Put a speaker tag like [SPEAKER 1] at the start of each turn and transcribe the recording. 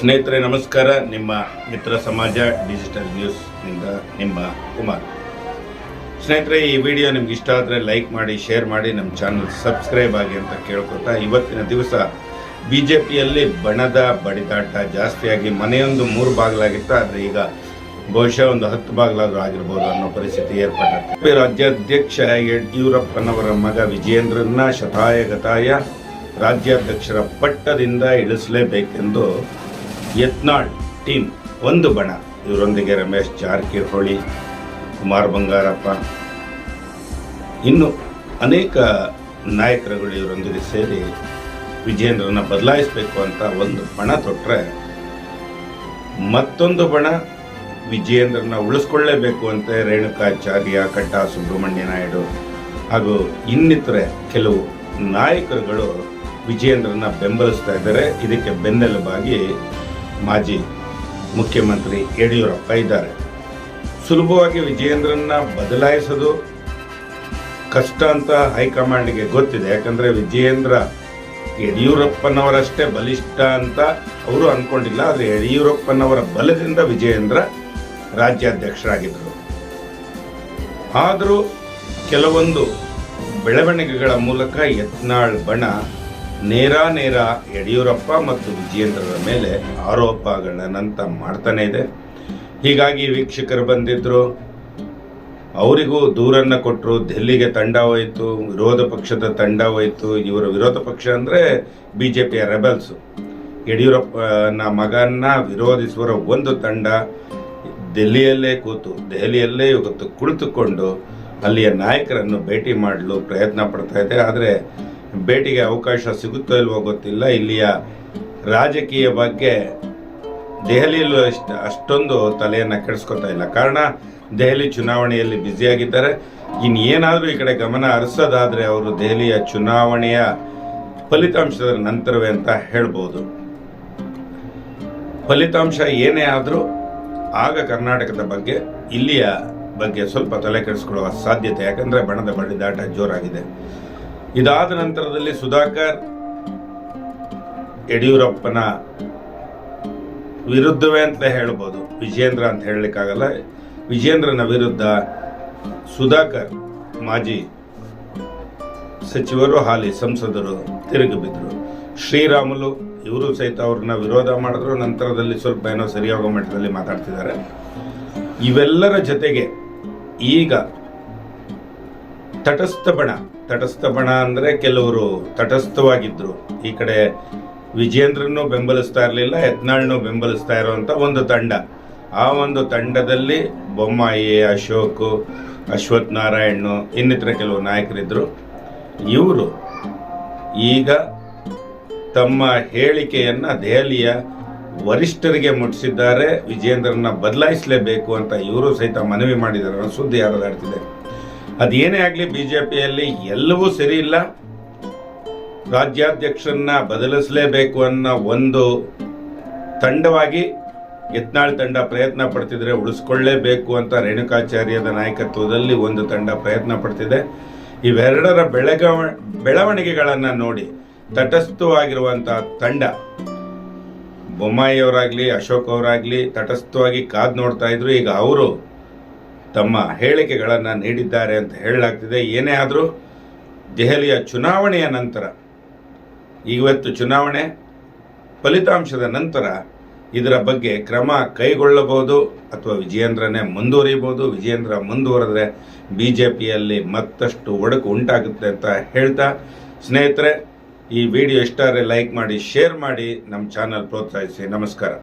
[SPEAKER 1] ಸ್ನೇಹಿತರೆ, ನಮಸ್ಕಾರ. ನಿಮ್ಮ ಮಿತ್ರ ಸಮಾಜ ಡಿಜಿಟಲ್ ನ್ಯೂಸ್ನಿಂದ ನಿಮ್ಮ ಕುಮಾರ್. ಸ್ನೇಹಿತರೆ, ಈ ವಿಡಿಯೋ ನಿಮ್ಗೆ ಇಷ್ಟ ಆದರೆ ಲೈಕ್ ಮಾಡಿ, ಶೇರ್ ಮಾಡಿ, ನಮ್ಮ ಚಾನಲ್ ಸಬ್ಸ್ಕ್ರೈಬ್ ಆಗಿ ಅಂತ ಕೇಳ್ಕೊತಾ ಇವತ್ತಿನ ದಿವಸ ಬಿ ಜೆ ಪಿಯಲ್ಲಿ ಬಣದ ಬಡಿದಾಟ ಜಾಸ್ತಿಯಾಗಿ ಮನೆಯೊಂದು ಮೂರು ಬಾಗಿಲಾಗಿತ್ತು. ಆದರೆ ಈಗ ಬಹುಶಃ ಒಂದು ಹತ್ತು ಬಾಗಿಲಾದರೂ ಆಗಿರ್ಬೋದು ಅನ್ನೋ ಪರಿಸ್ಥಿತಿ ಏರ್ಪಟ್ಟಿದೆ ರಾಜ್ಯಾಧ್ಯಕ್ಷ ಯಡಿಯೂರಪ್ಪನವರ ಮಗ ವಿಜಯೇಂದ್ರನ್ನ ಶತಾಯ ಗತಾಯ ರಾಜ್ಯಾಧ್ಯಕ್ಷರ ಪಟ್ಟದಿಂದ ಇಳಿಸಲೇಬೇಕೆಂದು ಯತ್ನಾಳ್ ಟೀಮ್ ಒಂದು ಬಣ. ಇವರೊಂದಿಗೆ ರಮೇಶ್ ಜಾರಕಿಹೊಳಿ, ಕುಮಾರ್ ಬಂಗಾರಪ್ಪ. ಇನ್ನು ಅನೇಕ ನಾಯಕರುಗಳು ಇವರೊಂದಿಗೆ ಸೇರಿ ವಿಜೇಂದ್ರನ ಬದಲಾಯಿಸಬೇಕು ಅಂತ ಒಂದು ಬಣ ತೊಟ್ಟರೆ ಮತ್ತೊಂದು ಬಣ ವಿಜಯೇಂದ್ರನ ಉಳಿಸ್ಕೊಳ್ಳೇಬೇಕು ಅಂತ ರೇಣುಕಾಚಾರ್ಯ ಕಟ್ಟ, ಸುಬ್ರಹ್ಮಣ್ಯ ನಾಯ್ಡು ಹಾಗೂ ಇನ್ನಿತರೆ ಕೆಲವು ನಾಯಕರುಗಳು ವಿಜಯೇಂದ್ರನ ಬೆಂಬಲಿಸ್ತಾ ಇದ್ದಾರೆ. ಇದಕ್ಕೆ ಬೆನ್ನೆಲುಬಾಗಿ ಮಾಜಿ ಮುಖ್ಯಮಂತ್ರಿ ಯಡಿಯೂರಪ್ಪ ಇದ್ದಾರೆ. ಸುಲಭವಾಗಿ ವಿಜಯೇಂದ್ರನ್ನ ಬದಲಾಯಿಸೋದು ಕಷ್ಟ ಅಂತ ಹೈಕಮಾಂಡ್ಗೆ ಗೊತ್ತಿದೆ. ಯಾಕಂದರೆ ವಿಜಯೇಂದ್ರ ಯಡಿಯೂರಪ್ಪನವರಷ್ಟೇ ಬಲಿಷ್ಠ ಅಂತ ಅವರು ಅಂದ್ಕೊಂಡಿಲ್ಲ ಆದರೆ ಯಡಿಯೂರಪ್ಪನವರ ಬಲದಿಂದ ವಿಜಯೇಂದ್ರ ರಾಜ್ಯಾಧ್ಯಕ್ಷರಾಗಿದ್ದರು. ಆದರೂ ಕೆಲವೊಂದು ಬೆಳವಣಿಗೆಗಳ ಮೂಲಕ ಯತ್ನಾಳ್ ಬಣ ನೇರ ನೇರ ಯಡಿಯೂರಪ್ಪ ಮತ್ತು ವಿಜಯೇಂದ್ರರ ಮೇಲೆ ಆರೋಪಗಳನ್ನಂತ ಮಾಡ್ತಾನೆ ಇದೆ. ಹೀಗಾಗಿ ವೀಕ್ಷಕರು ಬಂದಿದ್ರು, ಅವರಿಗೂ ದೂರನ್ನ ಕೊಟ್ಟರು ದೆಹಲಿಗೆ ತಂಡ ಹೋಯಿತು, ವಿರೋಧ ಪಕ್ಷದ ತಂಡ ಹೋಯಿತು, ಇವರ ವಿರೋಧ ಪಕ್ಷ ಅಂದರೆ ಬಿ ಜೆ ಪಿಯ ರೆಬಲ್ಸು. ಯಡಿಯೂರಪ್ಪನ ಮಗನ್ನ ವಿರೋಧಿಸುವ ಒಂದು ತಂಡ ದೆಹಲಿಯಲ್ಲೇ ಕೂತು, ದೆಹಲಿಯಲ್ಲೇ ಇವತ್ತು ಕುಳಿತುಕೊಂಡು ಅಲ್ಲಿಯ ನಾಯಕರನ್ನು ಭೇಟಿ ಮಾಡಲು ಪ್ರಯತ್ನ ಪಡ್ತಾ ಇದೆ. ಆದರೆ ಭೇಟಿಗೆ ಅವಕಾಶ ಸಿಗುತ್ತೋ ಇಲ್ವೋ ಗೊತ್ತಿಲ್ಲ. ಇಲ್ಲಿಯ ರಾಜಕೀಯ ಬಗ್ಗೆ ದೆಹಲಿಯಲ್ಲೂ ಅಷ್ಟು ಅಷ್ಟೊಂದು ತಲೆಯನ್ನು ಕೆಡಿಸ್ಕೊತಾ ಇಲ್ಲ. ಕಾರಣ, ದೆಹಲಿ ಚುನಾವಣೆಯಲ್ಲಿ ಬ್ಯುಸಿಯಾಗಿದ್ದಾರೆ. ಇನ್ನೇನಾದರೂ ಈ ಕಡೆ ಗಮನ ಹರಿಸೋದಾದರೆ ಅವರು ದೆಹಲಿಯ ಚುನಾವಣೆಯ ಫಲಿತಾಂಶದ ನಂತರವೇ ಅಂತ ಹೇಳ್ಬೋದು. ಫಲಿತಾಂಶ ಏನೇ ಆದರೂ ಆಗ ಕರ್ನಾಟಕದ ಬಗ್ಗೆ, ಇಲ್ಲಿಯ ಬಗ್ಗೆ ಸ್ವಲ್ಪ ತಲೆ ಕೆಡಿಸ್ಕೊಳ್ಳುವ ಸಾಧ್ಯತೆ, ಯಾಕಂದರೆ ಬಣದ ಬಡಿದಾಟ ಜೋರಾಗಿದೆ. ಇದಾದ ನಂತರದಲ್ಲಿ ಸುಧಾಕರ್ ಯಡಿಯೂರಪ್ಪನ ವಿರುದ್ಧವೇ ಅಂತ ಹೇಳ್ಬೋದು. ವಿಜೇಂದ್ರ ಅಂತ ಹೇಳಲಿಕ್ಕಾಗಲ್ಲ. ವಿಜೇಂದ್ರನ ವಿರುದ್ಧ ಸುಧಾಕರ್ ಮಾಜಿ ಸಚಿವರು ಹಾಲಿ ಸಂಸದರು ತಿರುಗಿ ಬಿದ್ದರು ಶ್ರೀರಾಮುಲು ಇವರು ಸಹಿತ ಅವ್ರನ್ನ ವಿರೋಧ ಮಾಡಿದ್ರು. ನಂತರದಲ್ಲಿ ಸ್ವಲ್ಪ ಏನೋ ಸರಿಯಾಗೋ ಮಟ್ಟದಲ್ಲಿ ಮಾತಾಡ್ತಿದ್ದಾರೆ. ಇವೆಲ್ಲರ ಜೊತೆಗೆ ಈಗ ತಟಸ್ಥ ಬಣ ತಟಸ್ಥ ಬಣ ಅಂದ್ರೆ ಕೆಲವರು ತಟಸ್ಥವಾಗಿದ್ರು. ಈ ಕಡೆ ವಿಜೇಂದ್ರನ್ನು ಬೆಂಬಲಿಸ್ತಾ ಇರಲಿಲ್ಲ, ಯತ್ನಾಳ್ನು ಬೆಂಬಲಿಸ್ತಾ ಇರುವಂತ ಒಂದು ತಂಡ. ಆ ಒಂದು ತಂಡದಲ್ಲಿ ಬೊಮ್ಮಾಯಿ, ಅಶೋಕ್ ಅಶ್ವಥ್ ನಾರಾಯಣ್ ಇನ್ನಿತರ ಕೆಲವು ನಾಯಕರಿದ್ದರು ಇವರು ಈಗ ತಮ್ಮ ಹೇಳಿಕೆಯನ್ನು ದೆಹಲಿಯ ವರಿಷ್ಠರಿಗೆ ಮುಟ್ಟಿಸಿದ್ದಾರೆ. ವಿಜೇಂದ್ರನ ಬದಲಾಯಿಸಲೇಬೇಕು ಅಂತ ಇವರು ಸಹಿತ ಮನವಿ ಮಾಡಿದ್ದಾರೆ. ಸುದ್ದಿ ಹರಿದಾಡ್ತಿದೆ ಅದೇನೇ ಆಗಲಿ ಬಿಜೆಪಿಯಲ್ಲಿ ಎಲ್ಲವೂ ಸರಿ ಇಲ್ಲ. ರಾಜ್ಯಾಧ್ಯಕ್ಷರನ್ನ ಬದಲಿಸಲೇಬೇಕು ಅನ್ನೋ ಒಂದು ತಂಡವಾಗಿ ಯತ್ನಾಳ್ ತಂಡ ಪ್ರಯತ್ನ ಪಡ್ತಿದ್ರೆ ಉಳಿಸ್ಕೊಳ್ಳೇಬೇಕು ಅಂತ ರೇಣುಕಾಚಾರ್ಯದ ನಾಯಕತ್ವದಲ್ಲಿ ಒಂದು ತಂಡ ಪ್ರಯತ್ನ ಪಡ್ತಿದೆ. ಇವೆರಡರ ಬೆಳಗಾವ, ಬೆಳವಣಿಗೆಗಳನ್ನು ನೋಡಿ ತಟಸ್ಥವಾಗಿರುವಂಥ ತಂಡ ಬೊಮ್ಮಾಯಿ ಅವರಾಗ್ಲಿ ಅಶೋಕ್ ಅವರಾಗ್ಲಿ ತಟಸ್ಥವಾಗಿ ಕಾದು ನೋಡ್ತಾ ಇದ್ರು. ಈಗ ಅವರು ತಮ್ಮ ಹೇಳಿಕೆಗಳನ್ನು ನೀಡಿದ್ದಾರೆ ಅಂತ ಹೇಳಲಾಗ್ತಿದೆ. ಏನೇ ಆದರೂ ದೆಹಲಿಯ ಚುನಾವಣೆಯ ನಂತರ ಇವತ್ತು ಚುನಾವಣೆ ಫಲಿತಾಂಶದ ನಂತರ ಇದರ ಬಗ್ಗೆ ಕ್ರಮ ಕೈಗೊಳ್ಳಬಹುದು ಅಥವಾ ವಿಜಯೇಂದ್ರನೇ ಮುಂದುವರಿಬೋದು ವಿಜಯೇಂದ್ರ ಮುಂದುವರೆದ್ರೆ ಬಿ ಜೆ ಪಿಯಲ್ಲಿ ಮತ್ತಷ್ಟು ಒಡಕು ಉಂಟಾಗುತ್ತೆ ಅಂತ ಹೇಳ್ತಾ, ಸ್ನೇಹಿತರೆ, ಈ ವಿಡಿಯೋ ಇಷ್ಟಾರೆ ಲೈಕ್ ಮಾಡಿ, ಶೇರ್ ಮಾಡಿ, ನಮ್ಮ ಚಾನಲ್ ಪ್ರೋತ್ಸಾಹಿಸಿ. ನಮಸ್ಕಾರ.